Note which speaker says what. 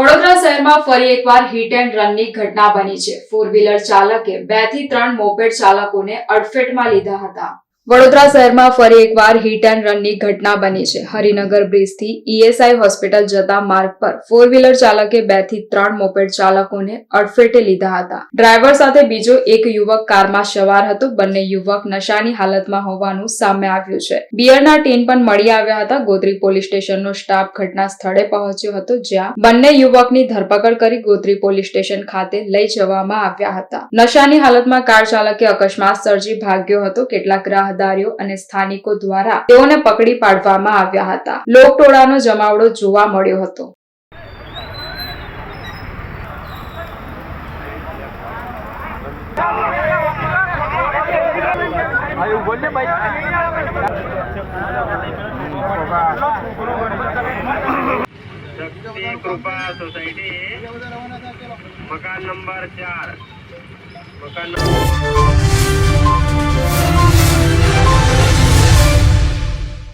Speaker 1: વડોદરા શહેરમાં ફરી એકવાર હિટ એન્ડ રનની ઘટના બની છે. ફોર વ્હીલર ચાલકે બેથી ત્રણ મોપેડ ચાલકોને અડફેટમાં લીધા હતા. વડોદરા શહેરમાં ફરી એકવાર હિટ એન્ડ રનની ઘટના બની છે. હરિનગર બ્રિજથી ઈએસઆઈ હોસ્પિટલ જતા માર્ગ પર ફોર વ્હીલર ચાલકે બેથી ત્રણ મોપેડ ચાલકોને અડફેટે લીધા હતા. ડ્રાઈવર સાથે બીજો એક યુવક કારમાં સવાર હતો. બંને યુવક નશાની હાલતમાં હોવાનું સામે આવ્યું છે. બિયરના ટીન પણ મળી આવ્યા હતા. ગોત્રી પોલીસ સ્ટેશનનો સ્ટાફ ઘટના સ્થળે પહોંચ્યો હતો, જ્યાં બંને યુવકની ધરપકડ કરી ગોત્રી પોલીસ સ્ટેશન ખાતે લઈ જવામાં આવ્યા હતા. નશાની હાલતમાં કાર ચાલકે અકસ્માત સર્જી ભાગ્યો હતો. કેટલાક રાહદારીઓ અને સ્થાનિકો દ્વારા તેઓને પકડી પાડવામાં આવ્યા હતા. લોકટોળાનો જમાવડો જોવા મળ્યો હતો.
Speaker 2: સોસાયટી, મકાન નંબર ચાર. મકાન નંબર